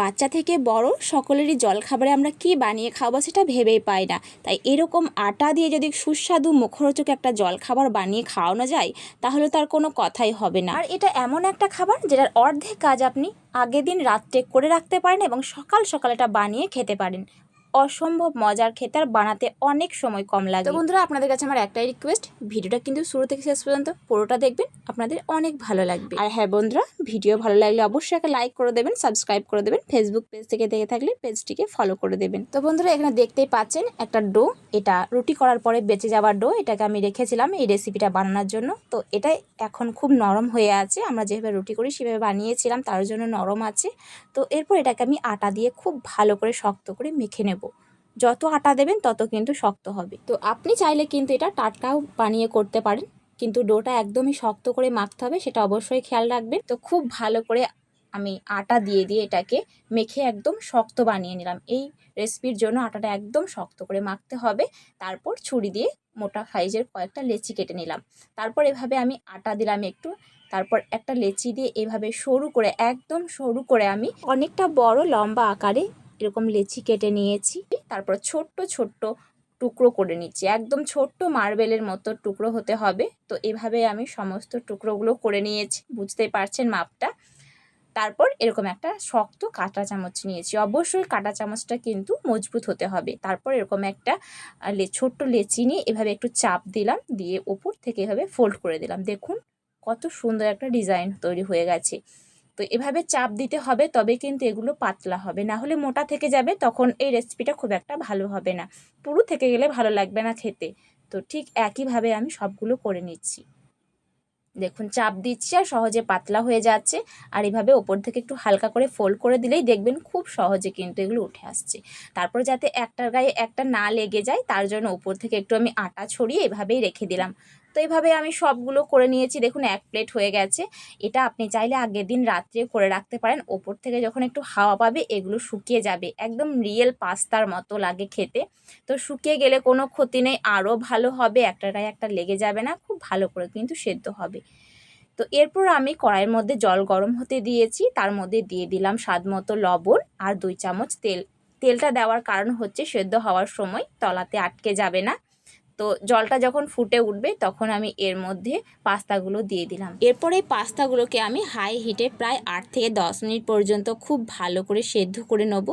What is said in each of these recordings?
বাচ্চা থেকে বড় সকলেরই জলখাবারে আমরা কি বানিয়ে খাব সেটা ভেবেই পাই না। তাই এরকম আটা দিয়ে যদি সুস্বাদু মুখরোচক একটা জলখাবার বানিয়ে খাওয়ানো যায়, তাহলে তার কোনো কথাই হবে না। আর এটা এমন একটা খাবার যেটার অর্ধেক কাজ আপনি আগের দিন রাত্রে করে রাখতে পারেন এবং সকাল সকাল এটা বানিয়ে খেতে পারেন। অসম্ভব মজার খেতে আর বানাতে অনেক সময় কম লাগে। তো বন্ধুরা আপনাদের কাছে আমার একটাই রিকোয়েস্ট ভিডিওটা কিন্তু শুরু থেকে শেষ পর্যন্ত পুরোটা দেখবেন আপনাদের অনেক ভালো লাগবে। আর হ্যাঁ বন্ধুরা ভিডিও ভালো লাগলে অবশ্যই একটা লাইক করে দেবেন সাবস্ক্রাইব করে দেবেন ফেসবুক পেজ থেকে দেখে থাকলে পেজটিকে ফলো করে দেবেন। তো বন্ধুরা এখানে দেখতেই পাচ্ছেন একটা ডো এটা রুটি করার পরে বেঁচে যাওয়ার ডো এটাকে আমি রেখেছিলাম এই রেসিপিটা বানানোর জন্য। তো এটা এখন খুব নরম হয়ে আছে আমরা যেভাবে রুটি করি সেভাবে বানিয়েছিলাম তার জন্য নরম আছে। তো এরপর এটাকে আমি আটা দিয়ে খুব ভালো করে শক্ত করে মেখে নেব। যত আটা দেবেন তত কিন্তু শক্ত হবে। তো আপনি চাইলে কিন্তু এটা টাটকাও বানিয়ে করতে পারেন, কিন্তু ডোটা একদমই শক্ত করে মাখতে হবে, সেটা অবশ্যই খেয়াল রাখবেন। তো খুব ভালো করে আমি আটা দিয়ে দিয়ে এটাকে মেখে একদম শক্ত বানিয়ে নিলাম। এই রেসিপির জন্য আটাটা একদম শক্ত করে মাখতে হবে, তারপর ছুরি দিয়ে মোটা সাইজের কয়েকটা লেচি কেটে নিলাম। তারপর এভাবে আমি আটা দিলাম একটু, তারপর একটা লেচি দিয়ে এভাবে সরু করে, একদম সরু করে আমি অনেকটা বড় লম্বা আকারে এরকম লেচি কেটে নিয়েছি। তারপর ছোট্ট ছোট্ট টুকরো করে নিচ্ছি। একদম ছোট্ট মার্বেলের মতো টুকরো হতে হবে। তো এভাবে আমি সমস্ত টুকরোগুলো করে নিয়েছি। বুঝতে পারছেন মাপটা? তারপর এরকম একটা শক্ত কাঁটা চামচ নিয়েছি। অবশ্যই কাঁটা চামচটা কিন্তু মজবুত হতে হবে। তারপর এরকম একটা ছোট্ট লেচি নিয়ে এভাবে একটু চাপ দিলাম। দিয়ে ওপর থেকে এভাবে ফোল্ড করে দিলাম। দেখুন কত সুন্দর একটা ডিজাইন তৈরি হয়ে গেছে। তো এভাবে চাপ দিতে হবে, তবে কিন্তু এগুলো পাতলা হবে। না হলে মোটা থেকে যাবে, তখন এই রেসিপিটা খুব একটা ভালো হবে না। পুরু থেকে গেলে ভালো লাগবে না খেতে। তো ঠিক একইভাবে আমি সবগুলো করে নিচ্ছি। দেখুন, চাপ দিচ্ছি আর সহজে পাতলা হয়ে যাচ্ছে। আর এভাবে ওপর থেকে একটু হালকা করে ফোল্ড করে দিলেই দেখবেন খুব সহজে কিন্তু এগুলো উঠে আসছে। তারপর যাতে একটার গায়ে একটা না লেগে যায়, তার জন্য ওপর থেকে একটু আমি আটা ছড়িয়ে এভাবেই রেখে দিলাম। তো এইভাবে আমি সবগুলো করে নিয়েছি। দেখুন, এক প্লেট হয়ে গেছে। এটা আপনি চাইলে আগের দিন রাত্রে করে রাখতে পারেন। ওপর থেকে যখন একটু হাওয়া পাবে, এগুলো শুকিয়ে যাবে। একদম রিয়েল পাস্তার মতো লাগে খেতে। তো শুকিয়ে গেলে কোনো ক্ষতি নেই। আরও ভালো হবে। একটা গায়ে একটা লেগে যাবে না। খুব ভালো করে কিন্তু সেদ্ধ হবে। তো এরপর আমি কড়াইয়ের মধ্যে জল গরম হতে দিয়েছি। তার মধ্যে দিয়ে দিলাম স্বাদ মতো লবণ আর দুই চামচ তেল। তেলটা দেওয়ার কারণ হচ্ছে সেদ্ধ হওয়ার সময় তলাতে আটকে যাবে না। তো জলটা যখন ফুটে উঠবে তখন আমি এর মধ্যে পাস্তাগুলো দিয়ে দিলাম। এরপরে এই পাস্তাগুলোকে আমি হাই হিটে প্রায় আট থেকে দশ মিনিট পর্যন্ত খুব ভালো করে সেদ্ধ করে নেব।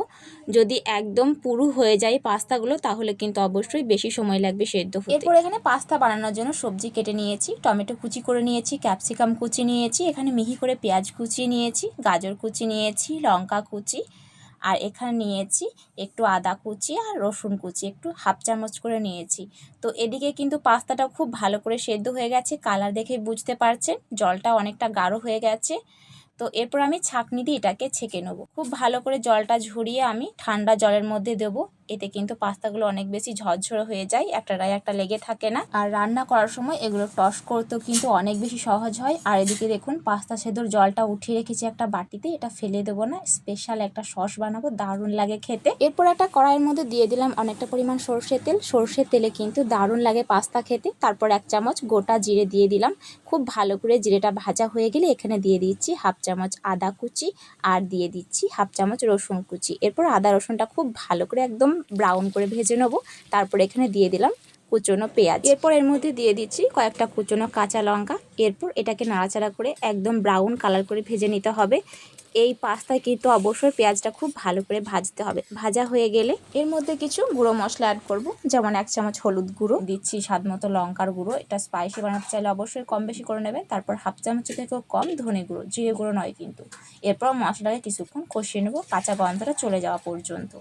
যদি একদম পুরু হয়ে যায় পাস্তাগুলো তাহলে কিন্তু অবশ্যই বেশি সময় লাগবে সেদ্ধ হতে। এরপর এখানে পাস্তা বানানোর জন্য সবজি কেটে নিয়েছি টমেটো কুচি করে নিয়েছি ক্যাপসিকাম কুচি নিয়েছি এখানে মিহি করে পেঁয়াজ কুচিয়ে নিয়েছি গাজর কুচি নিয়েছি লঙ্কা কুচি আর এখানে নিয়েছি একটু আদা কুচি আর রসুন কুচি, একটু হাফ চামচ করে নিয়েছি। তো এদিকে কিন্তু পাস্তাটা খুব ভালো করে সেদ্ধ হয়ে গেছে, কালার দেখে বুঝতে পারছেন, জলটা অনেকটা গাঢ় হয়ে গেছে। তো এরপর আমি ছাঁকনি দিয়ে এটাকে ছেঁকে নেব। খুব ভালো করে জলটা ঝরিয়ে আমি ঠান্ডা জলের মধ্যে দেবো। এতে কিন্তু পাস্তাগুলো অনেক বেশি ঝরঝরে হয়ে যায়, একটা রায় একটা লেগে থাকে না। আর রান্না করার সময় এগুলো টস করতেও কিন্তু অনেক বেশি সহজ হয়। আর এদিকে দেখুন, পাস্তা সেদ্ধর জলটা উঠিয়ে রেখেছি একটা বাটিতে, এটা ফেলে দেবো না স্পেশাল একটা সস বানাবো, দারুণ লাগে খেতে। এরপর একটা কড়াইয়ের মধ্যে দিয়ে দিলাম অনেকটা পরিমাণ সর্ষের তেল। সর্ষের তেলে কিন্তু দারুণ লাগে পাস্তা খেতে। তারপর এক চামচ গোটা জিরে দিয়ে দিলাম। খুব ভালো করে জিরেটা ভাজা হয়ে গেলে এখানে দিয়ে দিচ্ছি হাফ চামচ আদা কুচি, আর দিয়ে দিচ্ছি হাফ চামচ রসুন কুচি। এরপর আদা রসুনটা খুব ভালো করে একদম ব্রাউন করে ভেজে নেব। তারপর এখানে দিয়ে দিলাম কুচনো পেঁয়াজ। এরপর এর মধ্যে দিয়ে দিচ্ছি কয়েকটা কুচনো কাঁচা লঙ্কা। এরপর এটাকে নাড়াচাড়া করে একদম ব্রাউন কালার করে ভেজে নিতে হবে। এই পাস্তায় কিন্তু অবশ্যই পেঁয়াজটা খুব ভালো করে ভাজতে হবে। ভাজা হয়ে গেলে এর মধ্যে কিছু গুঁড়ো মশলা অ্যাড করব। যেমন এক চামচ হলুদ গুঁড়ো, দিচ্ছি স্বাদ মতো লঙ্কার গুঁড়ো। এটা স্পাইসি বানাতে চাইলে অবশ্যই কম বেশি করে নেবে। তারপর হাফ চামচ থেকেও কম ধনে গুঁড়ো, জিরে গুঁড়ো নয় কিন্তু। এরপর মশলাকে কিছুক্ষণ কষিয়ে নেব। কাঁচা গন্ধটা চলে যাওয়া পর্যন্ত।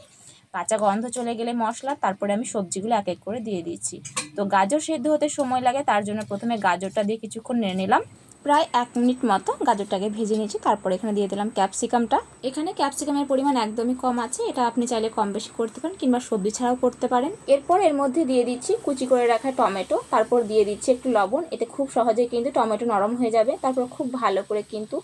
কাঁচা গন্ধ চলে গেলে মশলা, তারপরে আমি সবজিগুলো এক এক করে দিয়ে দিচ্ছি। তো গাজর সেদ্ধ হতে সময় লাগে, তার জন্য প্রথমে গাজরটা দিয়ে কিছুক্ষণ নিয়ে নিলাম। প্রায় এক মিনিট মতো গাজরটাকে ভেজে নিয়েছি, তারপর এখানে দিয়ে দিলাম ক্যাপসিকামটা। এখানে ক্যাপসিকামের পরিমাণ একদমই কম আছে, এটা আপনি চাইলে কম বেশি করতে পারেন কিংবা সবজি ছাড়াও করতে পারেন। এরপর এর মধ্যে দিয়ে দিচ্ছি কুচি করে রাখা টমেটো, তারপর দিয়ে দিচ্ছি একটু লবণ, এতে খুব সহজে কিন্তু টমেটো নরম হয়ে যাবে। তারপর খুব ভালো করে কিন্তু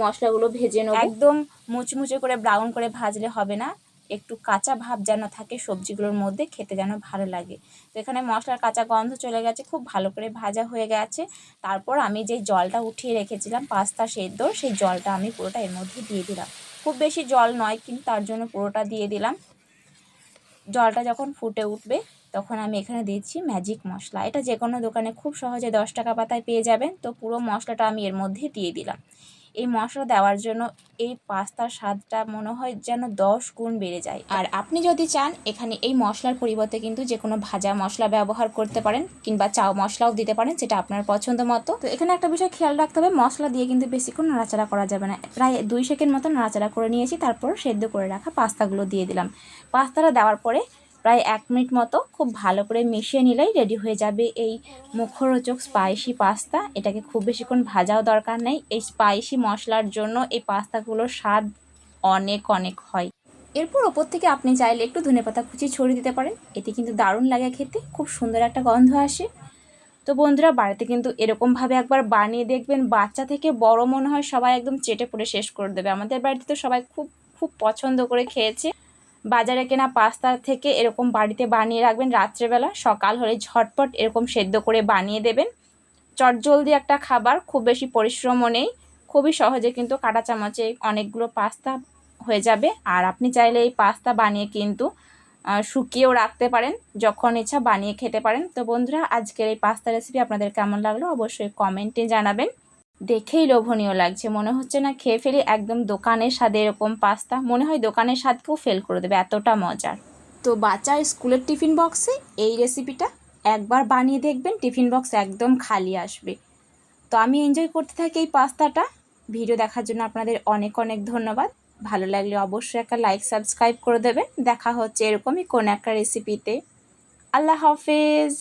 মশলাগুলো ভেজে নেব। একদম মুচমুচে করে ব্রাউন করে ভাজলে হবে না। একটু কাঁচা ভাব যেন থাকে সবজিগুলোর মধ্যে, খেতে যেন ভালো লাগে। তো এখানে মশলার কাঁচা গন্ধ চলে গেছে, খুব ভালো করে ভাজা হয়ে গেছে। তারপর আমি যে জলটা উঠিয়ে রেখেছিলাম, পাস্তা সেদ্ধ, সেই জলটা আমি পুরোটা এর মধ্যে দিয়ে দিলাম। খুব বেশি জল নয়, কিন্তু তার জন্য পুরোটা দিয়ে দিলাম। জলটা যখন ফুটে উঠবে, তখন আমি এখানে দিচ্ছি ম্যাজিক মশলা। এটা যে কোনো দোকানে খুব সহজে দশ টাকা পাতায় পেয়ে যাবেন। তো পুরো মশলাটা আমি এর মধ্যে দিয়ে দিলাম। এই মশলা দেওয়ার জন্য এই পাস্তার স্বাদটা মনে হয় যেন দশ গুণ বেড়ে যায়। আর আপনি যদি চান, এখানে এই মশলার পরিবর্তে কিন্তু যে কোনো ভাজা মশলা ব্যবহার করতে পারেন কিংবা চাও মশলাও দিতে পারেন যেটা আপনার পছন্দ মতো। তো এখানে একটা বিষয় খেয়াল রাখতে হবে, মশলা দিয়ে কিন্তু বেশিক্ষণ নাড়াচাড়া করা যাবে না। প্রায় দুই সেকেন্ড মতো নাড়াচাড়া করে নিয়েছি, তারপর সেদ্ধ করে রাখা পাস্তাগুলো দিয়ে দিলাম। পাস্তাটা দেওয়ার পরে প্রায় এক মিনিট মতো খুব ভালো করে মিশিয়ে নিলেই রেডি হয়ে যাবে এই মুখরোচক স্পাইসি পাস্তা। এটাকে খুব বেশিক্ষণ ভাজাও দরকার নেই। এই স্পাইসি মশলার জন্য এই পাস্তাগুলোর স্বাদ অনেক অনেক হয়। এরপর ওপর থেকে আপনি চাইলে একটু ধনেপাতা কুচি ছড়িয়ে দিতে পারেন। এতে কিন্তু দারুণ লাগে খেতে, খুব সুন্দর একটা গন্ধ আসে। তো বন্ধুরা, বাড়িতে কিন্তু এরকমভাবে একবার বানিয়ে দেখবেন, বাচ্চা থেকে বড় মনে হয় সবাই একদম চেটে পড়ে শেষ করে দেবে। আমাদের বাড়িতে তো সবাই খুব খুব পছন্দ করে খেয়েছে। বাজারে কেনা পাস্তা থেকে এরকম বাড়িতে বানিয়ে রাখবেন রাত্রেবেলা। সকাল হলে ঝটপট এরকম সেদ্ধ করে বানিয়ে দেবেন। চটজলদি একটা খাবার, খুব বেশি পরিশ্রমও নেই। খুবই সহজে কিন্তু কাঁটা চামচে অনেকগুলো পাস্তা হয়ে যাবে। আর আপনি চাইলে এই পাস্তা বানিয়ে কিন্তু শুকিয়েও রাখতে পারেন, যখন ইচ্ছা বানিয়ে খেতে পারেন। তো বন্ধুরা, আজকের এই পাস্তা রেসিপি আপনাদের কেমন লাগল অবশ্যই কমেন্টে জানাবেন। দেখেই লোভনীয় লাগছে। মনে হচ্ছে না খেয়ে ফেলি একদম দোকানের স্বাদে এরকম পাস্তা। মনে হয় দোকানের স্বাদকেও ফেল করে দেবে, এতটা মজার। তো বাচ্চার স্কুলের টিফিন বক্সে এই রেসিপিটা একবার বানিয়ে দেখবেন, টিফিন বক্স একদম খালি আসবে। তো আমি এনজয় করতে থাকি এই পাস্তাটা। ভিডিও দেখার জন্য আপনাদের অনেক অনেক ধন্যবাদ। ভালো লাগলে অবশ্যই একটা লাইক সাবস্ক্রাইব করে দেবেন। দেখা হচ্ছে এরকমই কোন একটা রেসিপিতে আল্লাহ হাফেজ!